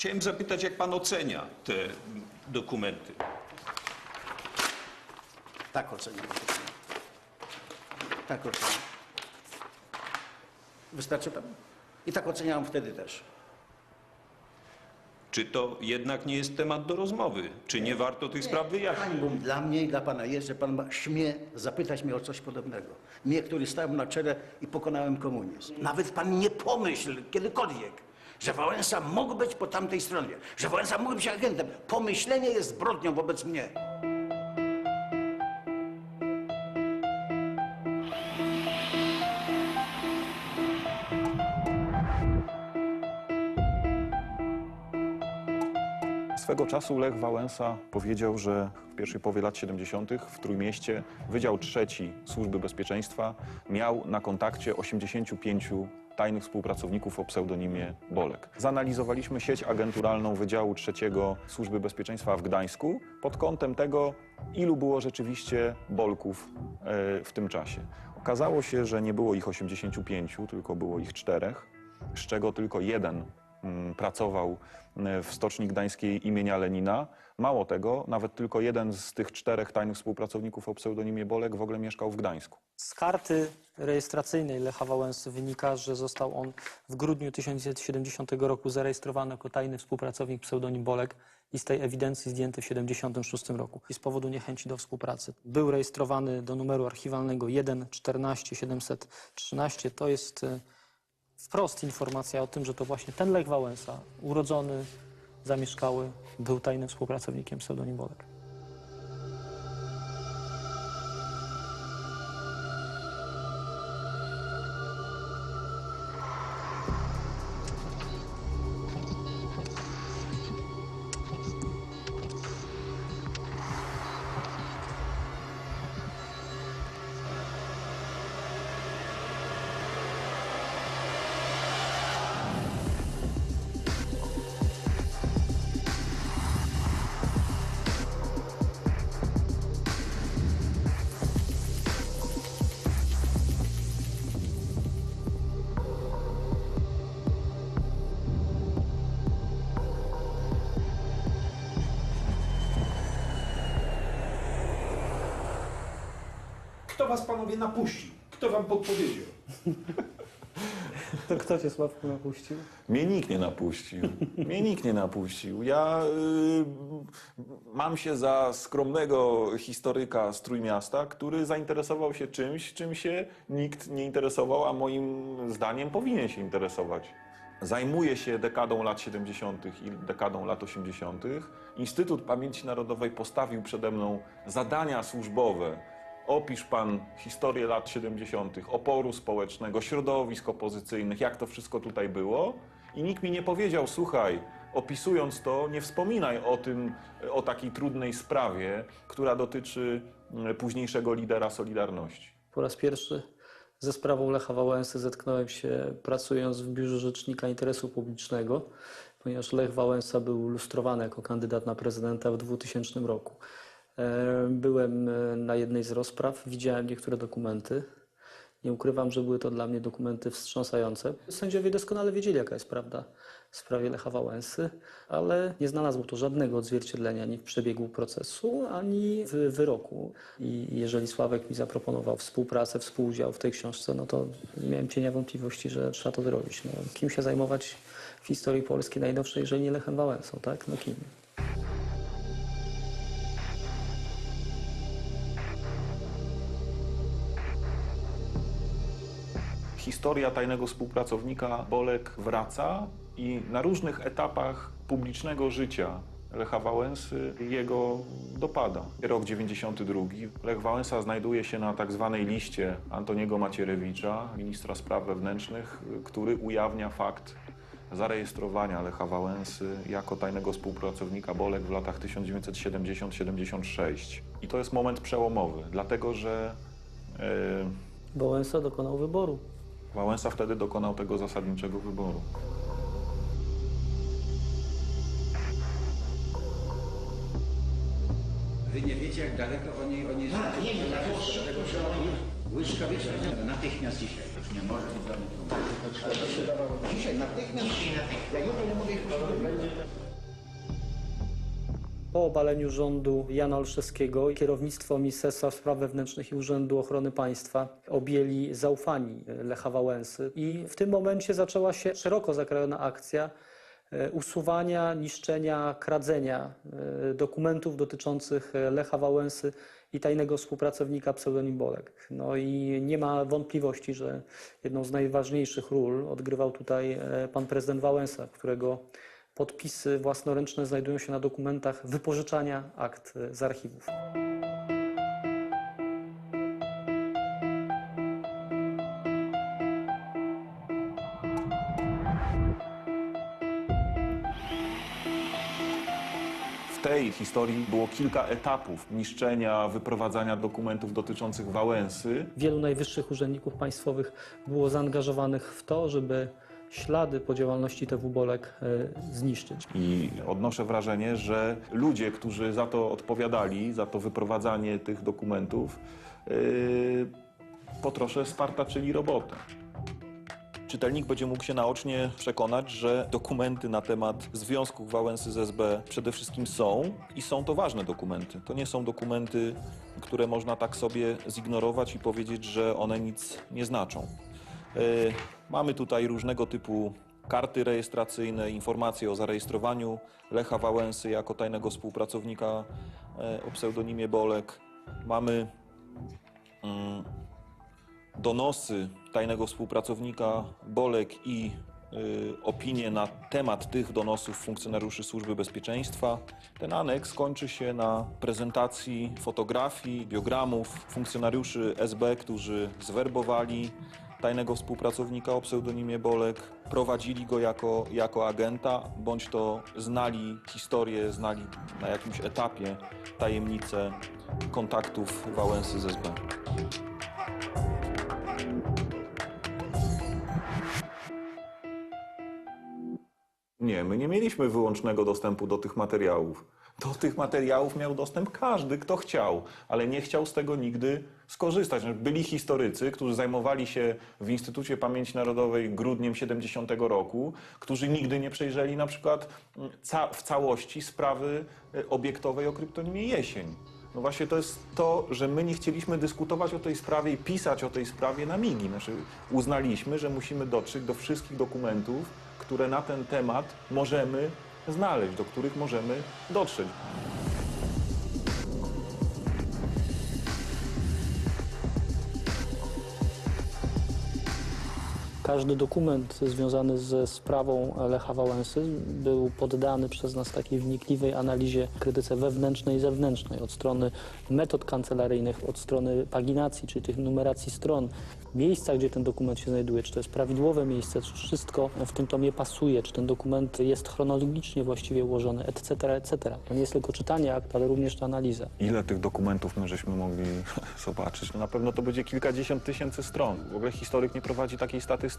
Chciałem zapytać, jak pan ocenia te dokumenty? Tak oceniam. Tak oceniam. Wystarczy pan? I tak oceniałem wtedy też. Czy to jednak nie jest temat do rozmowy? Czy nie warto tych spraw wyjaśnić? Hańbą dla mnie i dla pana jest, że pan ma- śmie zapytać mnie o coś podobnego. Mnie, który stałem na czele i pokonałem komunizm. Nawet pan nie pomyśl kiedykolwiek, że Wałęsa mógł być po tamtej stronie, że Wałęsa mógł być agentem. Pomyślenie jest zbrodnią wobec mnie. Swego czasu Lech Wałęsa powiedział, że w pierwszej połowie lat 70. w Trójmieście Wydział Trzeci Służby Bezpieczeństwa miał na kontakcie 85 tajnych współpracowników o pseudonimie Bolek. Zanalizowaliśmy sieć agenturalną Wydziału Trzeciego Służby Bezpieczeństwa w Gdańsku pod kątem tego, ilu było rzeczywiście Bolków e, w tym czasie. Okazało się, że nie było ich 85, tylko było ich czterech, z czego tylko jeden pracował mm, w Stoczni Gdańskiej imienia Lenina. Mało tego, nawet tylko jeden z tych czterech tajnych współpracowników o pseudonimie Bolek w ogóle mieszkał w Gdańsku. Z karty rejestracyjnej Lecha Wałęsy wynika, że został on w grudniu 1970 roku zarejestrowany jako tajny współpracownik pseudonim Bolek i z tej ewidencji zdjęty w 1976 roku i z powodu niechęci do współpracy. Był rejestrowany do numeru archiwalnego 1 14 713. To jest e, wprost informacja o tym, że to właśnie ten Lech Wałęsa, urodzony, zamieszkały, był tajnym współpracownikiem pseudonim Bolek. Was panowie napuścił? Kto wam podpowiedział? To kto cię Sławku napuścił? Mnie nikt nie napuścił. Mnie nikt nie napuścił. Ja y, mam się za skromnego historyka z Trójmiasta, który zainteresował się czymś, czym się nikt nie interesował, a moim zdaniem powinien się interesować. Zajmuję się dekadą lat 70. i dekadą lat 80. Instytut Pamięci Narodowej postawił przede mną zadania służbowe. Opisz pan historię lat 70., oporu społecznego, środowisk opozycyjnych, jak to wszystko tutaj było. I nikt mi nie powiedział, słuchaj, opisując to, nie wspominaj o tym, o takiej trudnej sprawie, która dotyczy mm, późniejszego lidera Solidarności. Po raz pierwszy ze sprawą Lecha Wałęsy zetknąłem się pracując w Biurze Rzecznika Interesu Publicznego, ponieważ Lech Wałęsa był lustrowany jako kandydat na prezydenta w 2000 roku. E, Byłem e, na jednej z rozpraw, widziałem niektóre dokumenty. Nie ukrywam, że były to dla mnie dokumenty wstrząsające. Sędziowie doskonale wiedzieli, jaka jest prawda w sprawie Lecha Wałęsy, ale nie znalazło to żadnego odzwierciedlenia ani w przebiegu procesu, ani w wyroku. I jeżeli Sławek mi zaproponował współpracę, współudział w tej książce, no to miałem cienia wątpliwości, że trzeba to zrobić. No, kim się zajmować w historii Polski najnowszej, jeżeli nie Lechem Wałęsą, tak? No kim? Historia tajnego współpracownika Bolek wraca i na różnych etapach publicznego życia Lecha Wałęsy jego dopada. Rok 92. Lech Wałęsa znajduje się na tak zwanej liście Antoniego Macierewicza, ministra spraw wewnętrznych, który ujawnia fakt zarejestrowania Lecha Wałęsy jako tajnego współpracownika Bolek w latach 1970-76. I to jest moment przełomowy, dlatego że e, Wałęsa dokonał wyboru. Wałęsa wtedy dokonał tego zasadniczego wyboru. Wy nie wiecie, jak daleko oni, oni są. Nie, nie, Dlatego, że oni błyskawicznie, natychmiast dzisiaj. Nie może być żadnych Dzisiaj, natychmiast. Ja jutro nie mogę ich Po obaleniu rządu Jana Olszewskiego kierownictwo Ministerstwa Spraw Wewnętrznych i Urzędu Ochrony Państwa objęli zaufani Lecha Wałęsy i w tym momencie zaczęła się szeroko zakrojona akcja e, usuwania, niszczenia, kradzenia e, dokumentów dotyczących Lecha Wałęsy i tajnego współpracownika pseudonim Bolek. No i nie ma wątpliwości, że jedną z najważniejszych ról odgrywał tutaj e, pan prezydent Wałęsa, którego podpisy własnoręczne znajdują się na dokumentach wypożyczania akt z archiwów. W tej historii było kilka etapów niszczenia, wyprowadzania dokumentów dotyczących Wałęsy. Wielu najwyższych urzędników państwowych było zaangażowanych w to, żeby ślady po działalności TW Bolek e, zniszczyć. I odnoszę wrażenie, że ludzie, którzy za to odpowiadali, za to wyprowadzanie tych dokumentów, yy, po trosze spartaczyli robotę. Czytelnik będzie mógł się naocznie przekonać, że dokumenty na temat związków Wałęsy z SB przede wszystkim są i są to ważne dokumenty. To nie są dokumenty, które można tak sobie zignorować i powiedzieć, że one nic nie znaczą. Mamy tutaj różnego typu karty rejestracyjne, informacje o zarejestrowaniu Lecha Wałęsy jako tajnego współpracownika e, o pseudonimie Bolek. Mamy mm, donosy tajnego współpracownika Bolek i y, opinie na temat tych donosów funkcjonariuszy Służby Bezpieczeństwa. Ten aneks kończy się na prezentacji fotografii, biogramów funkcjonariuszy SB, którzy zwerbowali tajnego współpracownika o pseudonimie Bolek, prowadzili go jako, jako agenta, bądź to znali historię, znali na jakimś etapie tajemnice kontaktów Wałęsy z SB. Nie, my nie mieliśmy wyłącznego dostępu do tych materiałów. Do tych materiałów miał dostęp każdy, kto chciał, ale nie chciał z tego nigdy skorzystać. Byli historycy, którzy zajmowali się w Instytucie Pamięci Narodowej grudniem 70 roku, którzy nigdy nie przejrzeli na przykład mm, w całości sprawy e, obiektowej o kryptonimie Jesień. No właśnie to jest to, że my nie chcieliśmy dyskutować o tej sprawie i pisać o tej sprawie na migi. Znaczy uznaliśmy, że musimy dotrzeć do wszystkich dokumentów, które na ten temat możemy znaleźć, do których możemy dotrzeć. Każdy dokument związany ze sprawą Lecha Wałęsy był poddany przez nas takiej wnikliwej analizie, krytyce wewnętrznej i zewnętrznej, od strony metod kancelaryjnych, od strony paginacji, czyli tych numeracji stron, miejsca, gdzie ten dokument się znajduje, czy to jest prawidłowe miejsce, czy wszystko w tym tomie pasuje, czy ten dokument jest chronologicznie właściwie ułożony, etc., etc. To nie jest tylko czytanie akt, ale również ta analiza. Ile tych dokumentów my żeśmy mogli zobaczyć? No na pewno to będzie kilkadziesiąt tysięcy stron. W ogóle historyk nie prowadzi takiej statystyki.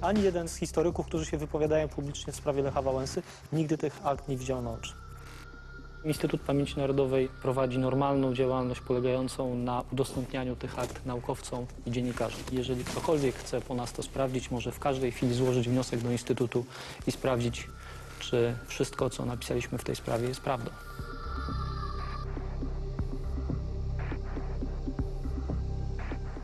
Ani jeden z historyków, którzy się wypowiadają publicznie w sprawie Lecha Wałęsy, nigdy tych akt nie widział na oczy. Instytut Pamięci Narodowej prowadzi normalną działalność polegającą na udostępnianiu tych akt naukowcom i dziennikarzom. Jeżeli ktokolwiek chce po nas to sprawdzić, może w każdej chwili złożyć wniosek do Instytutu i sprawdzić, czy wszystko, co napisaliśmy w tej sprawie, jest prawdą.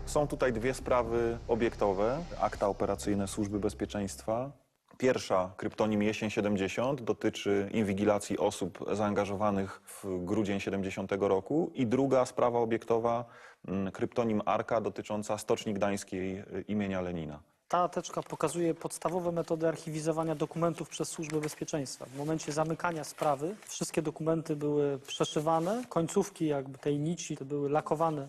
Są tutaj dwie sprawy obiektowe, akta operacyjne Służby Bezpieczeństwa. Pierwsza, kryptonim Jesień 70, dotyczy inwigilacji osób zaangażowanych w grudzień 70 roku. I druga sprawa obiektowa, mm, kryptonim Arka, dotycząca Stoczni Gdańskiej y, imienia Lenina. Ta teczka pokazuje podstawowe metody archiwizowania dokumentów przez Służbę Bezpieczeństwa. W momencie zamykania sprawy wszystkie dokumenty były przeszywane, końcówki jakby tej nici były lakowane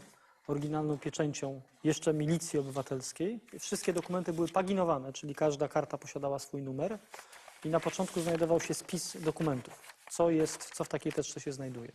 oryginalną pieczęcią jeszcze milicji obywatelskiej. Wszystkie dokumenty były paginowane, czyli każda karta posiadała swój numer i na początku znajdował się spis dokumentów, co jest, co w takiej teczce się znajduje.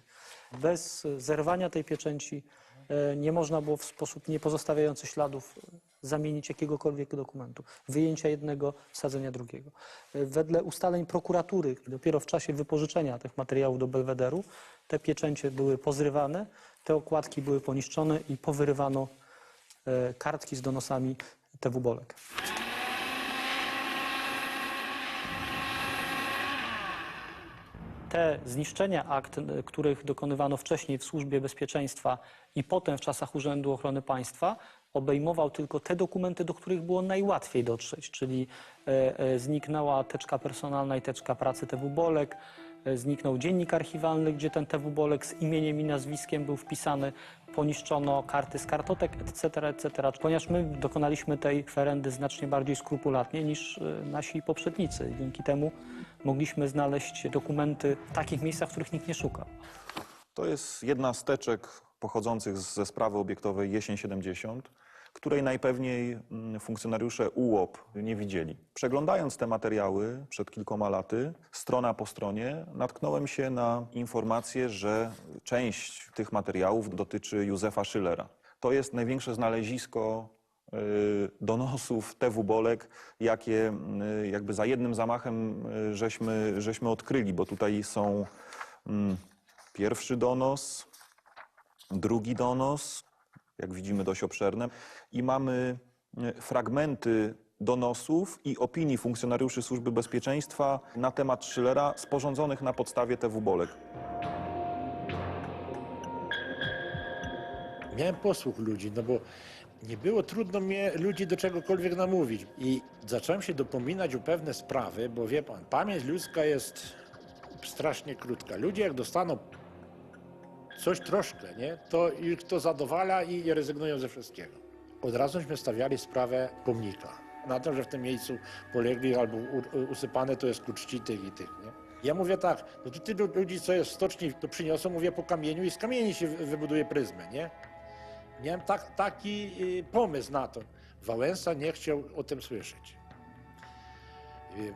Bez zerwania tej pieczęci e, nie można było w sposób nie pozostawiający śladów e, zamienić jakiegokolwiek dokumentu. Wyjęcia jednego, wsadzenia drugiego. E, Wedle ustaleń prokuratury, dopiero w czasie wypożyczenia tych materiałów do Belwederu, te pieczęcie były pozrywane, te okładki były poniszczone i powyrywano e, kartki z donosami TW Bolek. te zniszczenia akt, których dokonywano wcześniej w Służbie Bezpieczeństwa i potem w czasach Urzędu Ochrony Państwa, obejmował tylko te dokumenty, do których było najłatwiej dotrzeć, czyli e, e, zniknęła teczka personalna i teczka pracy TW Bolek, zniknął dziennik archiwalny, gdzie ten TW Bolek z imieniem i nazwiskiem był wpisany, poniszczono karty z kartotek, etc., etc., ponieważ my dokonaliśmy tej kwerendy znacznie bardziej skrupulatnie niż e, nasi poprzednicy. Dzięki temu mogliśmy znaleźć dokumenty w takich miejscach, w których nikt nie szuka. To jest jedna z teczek pochodzących ze sprawy obiektowej Jesień 70, której najpewniej mm, funkcjonariusze UOP nie widzieli. Przeglądając te materiały przed kilkoma laty, strona po stronie, natknąłem się na informację, że część tych materiałów dotyczy Józefa Schillera. To jest największe znalezisko y, donosów TW Bolek, jakie y, jakby za jednym zamachem y, żeśmy, żeśmy odkryli, bo tutaj są mm, pierwszy donos, drugi donos, jak widzimy dość obszerne, i mamy e, fragmenty donosów i opinii funkcjonariuszy Służby Bezpieczeństwa na temat Schillera sporządzonych na podstawie TW Bolek. Miałem posłuch ludzi, no bo nie było trudno mnie ludzi do czegokolwiek namówić. I zacząłem się dopominać o pewne sprawy, bo wie pan, pamięć ludzka jest strasznie krótka. Ludzie jak dostaną coś troszkę, nie, to ich to zadowala i rezygnują ze wszystkiego. Od razuśmy stawiali sprawę pomnika. Na to, że w tym miejscu polegli albo usypane to jest ku czci tych i tych, nie? Ja mówię tak, no to tylu ludzi, co jest w stoczni, to przyniosą, mówię, po kamieniu i z kamieni się wy- wybuduje pryzmę, nie? Miałem tak, taki y, pomysł na to. Wałęsa nie chciał o tym słyszeć. Y,